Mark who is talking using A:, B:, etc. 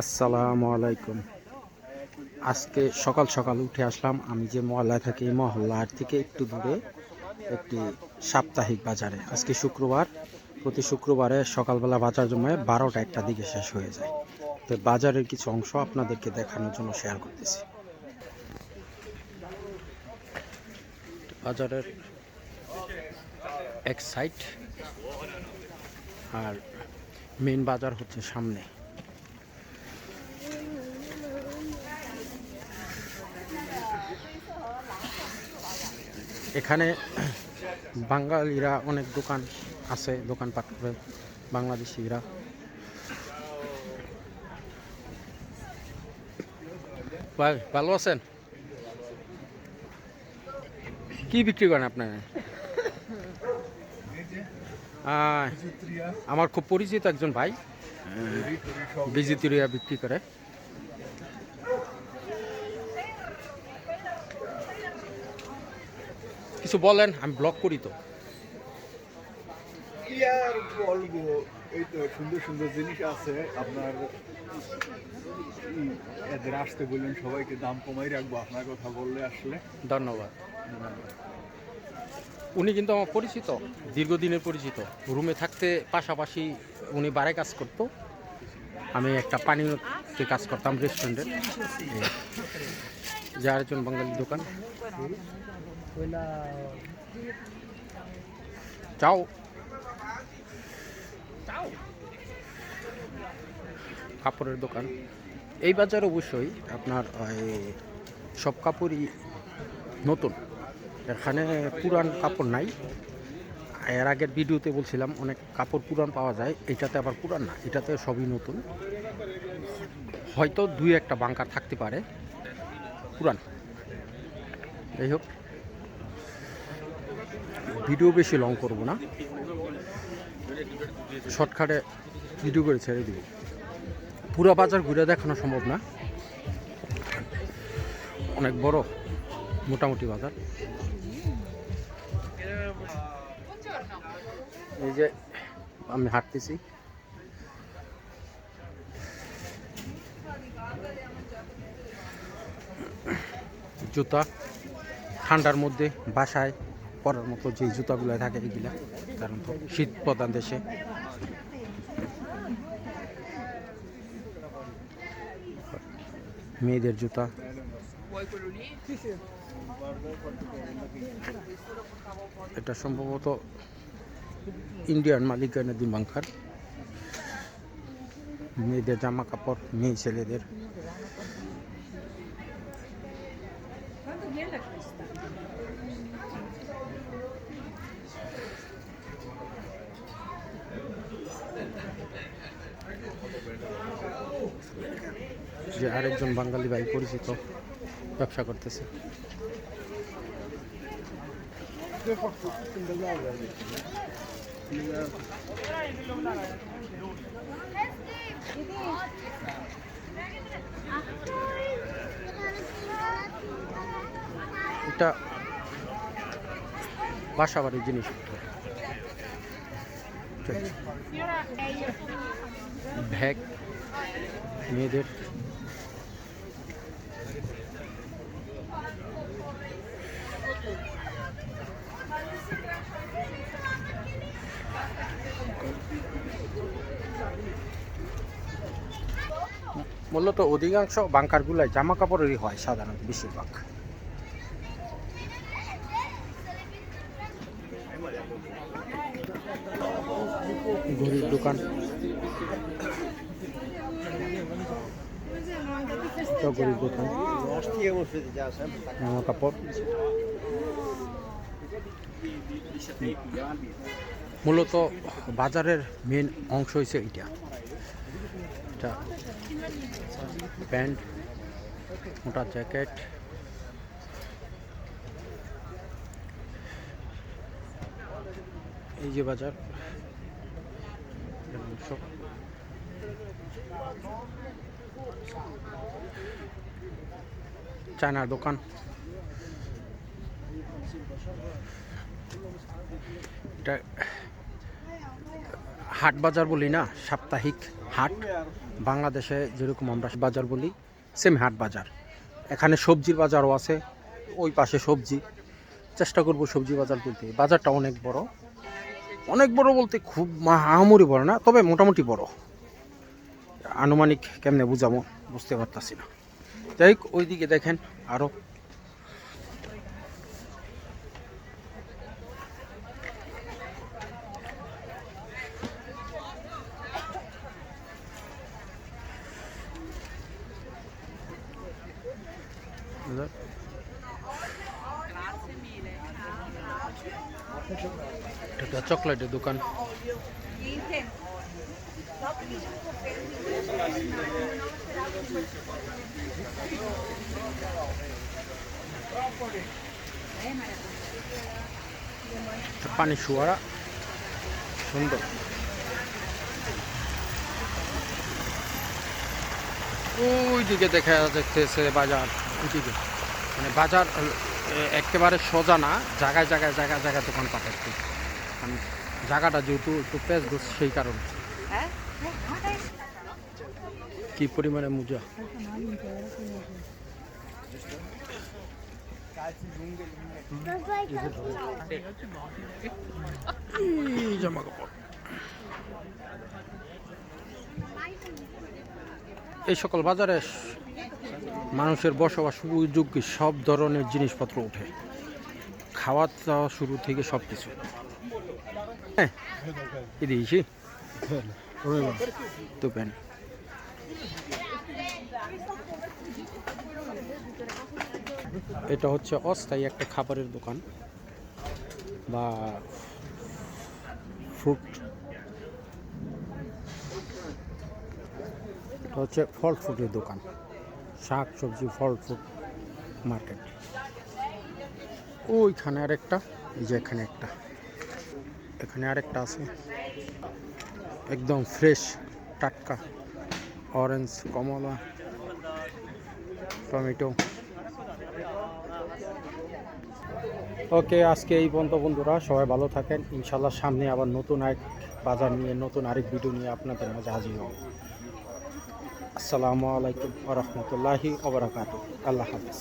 A: আসসালামু আলাইকুম। আজকে সকাল সকাল উঠে আসলাম। আমি যে মহল্লায় থাকি, এই মহল্লার থেকে একটু দূরে একটি সাপ্তাহিক বাজারে। আজকে শুক্রবার। প্রতি শুক্রবারে সকালবেলা বাজার জমায় বারোটা একটা দিকে শেষ হয়ে যায়। তো বাজারের কিছু অংশ আপনাদেরকে দেখানোর জন্য শেয়ার করতেছি। বাজারের এক সাইড আর মেন বাজার হচ্ছে সামনে। এখানে বাঙালিরা অনেক দোকান আছে, দোকানপাট করে বাংলাদেশিরা। ভাই, ভালো আছেন? কি বিক্রি করেন আপনার আমার খুব পরিচিত একজন ভাই। বিজিতুরিয়া বিক্রি করে। কিছু বলেন আমি ব্লগ করি তো।
B: কি আর বলব এই তো সুন্দর সুন্দর জিনিস আছে। আপনার এদের আসতে বললেন সবাইকে দাম কমাই রাখব আপনার কথা বললে আসলে।
A: ধন্যবাদ। উনি কিন্তু আমার পরিচিত দীর্ঘদিনের পরিচিত। রুমে থাকতে পাশাপাশি উনি বারে কাজ করত। আমি একটা পানীয়তে কাজ করতাম রেস্টুরেন্টে যে আরেকজন বাঙালি দোকান। চাও কাপড়ের দোকান। এই বাজার অবশ্যই আপনার এই, সব কাপড়ই নতুন। এখানে পুরান কাপড় নাই। এর আগের ভিডিওতে বলছিলাম অনেক কাপড় পুরান পাওয়া যায়। এটাতে আবার পুরান না এটাতে সবই নতুন। হয়তো দুই একটা বাঙ্কার থাকতে পারে। পুরান। যাই হোক। ভিডিও বেশি লং করব না। শর্টকাটে ভিডিও করে ছেড়ে দিব। পুরো বাজার ঘুরে দেখানো সম্ভব না। অনেক বড়, মোটামুটি বাজার। এই যে আমি হাঁটতেছি। জুতা, ঠান্ডার মধ্যে, বাসায়। পরার মতো যে জুতাগুলো থাকে এগুলা, কারণ তো শীত প্রধান দেশে। মেয়েদের জুতা। এটা সম্ভবত ইন্ডিয়ান মালিকানা দিমাঙ্কার মেয়েদের জামা কাপড়, মেয়ে ছেলেদের। যে আরেকজন বাঙালি ভাই পরিচিত ব্যবসা করতেছে। এটা বাসা বাড়ির আছে। ব্যাগ মেয়েদের। মূলত অধিকাংশ বাংকারগুলাই জামা কাপড়েরই হয় সাধারণত বেশিরভাগ। ঘড়ির দোকান। এটা ঘড়ির দোকান। জামা কাপড়। মূলত বাজারের মেন অংশ হয়েছে এইটা। এটা প্যান্ট, মোটা জ্যাকেট এই যে বাজার। চায়নার দোকান। এটা হাট বাজার বলি না, সাপ্তাহিক হাট। বাংলাদেশে যেরকম আমরা বাজার বলি সেম হাট বাজার। এখানে সবজির বাজারও আছে, ওই পাশে সবজি। চেষ্টা করব সবজি বাজার তুলতে। বাজারটা অনেক বড়। অনেক বড় বলতে খুব আহামরি বড় না, তবে মোটামুটি বড়। আনুমানিক কেমনে বুঝাবো বুঝতে পারতাছি না। যাই হোক, ওইদিকে দেখেন আরও এটা চকলেটের দোকান। পানি শুয়ারা সুন্দর। ওইদিকে দেখা যাচ্ছে বাজার, ওইদিকে। মানে বাজার একেবারে সোজা না, জায়গায় জায়গায় জায়গায় জায়গায় দোকান পাঠাচ্ছে। মানে জায়গাটা যেহেতু একটু পেঁচ গোছ সেই কারণে। কি পরিমাণে মুজা? এই জামা কাপড়। এই সকল বাজারে মানুষের বসবাস উপযোগী সব ধরনের জিনিসপত্র ওঠে খাওয়া দাওয়া শুরু থেকে সব কিছু হ্যাঁ তো প্যান। এটা হচ্ছে অস্থায়ী একটা খাবারের দোকান বা ফ্রুট। এটা হচ্ছে ফল ফ্রুটের দোকান, শাক সবজি, ফল ফ্রুট মার্কেট। ওইখানে আরেকটা, এই যে এখানে একটা। এখানে আরেকটা আছে। একদম ফ্রেশ টাটকা অরেঞ্জ কমলা, টমেটো। ওকে, আজকে এই পর্যন্ত বন্ধুরা, সবাই ভালো থাকেন। ইনশাল্লাহ সামনে আবার নতুন এক বাজার নিয়ে, নতুন আরেক ভিডিও নিয়ে আপনাদের মাঝে হাজির হব। আসসালামু আলাইকুম রহমতুল্লাহি ওবরাকাতু আল্লাহ হাফিজ।